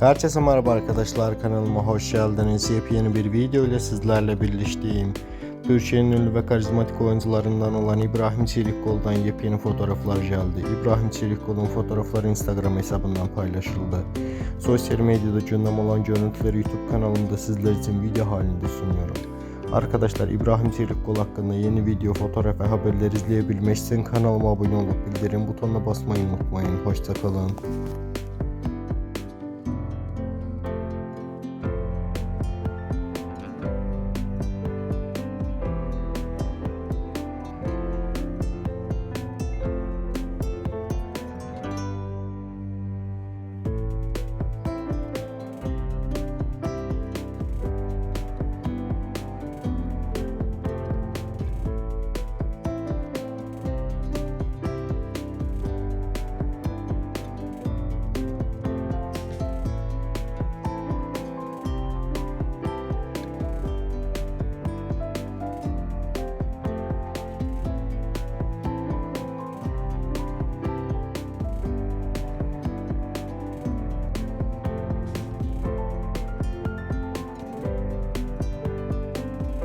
Herkese merhaba arkadaşlar kanalıma hoş geldiniz. Yepyeni bir video ile sizlerle birleştiğim Türkiye'nin ünlü ve karizmatik oyuncularından olan İbrahim Çelikkol'dan yepyeni fotoğraflar geldi. İbrahim Çelikkol'un fotoğrafları Instagram hesabından paylaşıldı. Sosyal medyada gündem olan görüntüleri YouTube kanalımda sizler için video halinde sunuyorum. Arkadaşlar İbrahim Çelikkol hakkında yeni video, fotoğraf ve haberler izleyebilmek için kanalıma abone olup bildirim butonuna basmayı unutmayın. Hoşçakalın.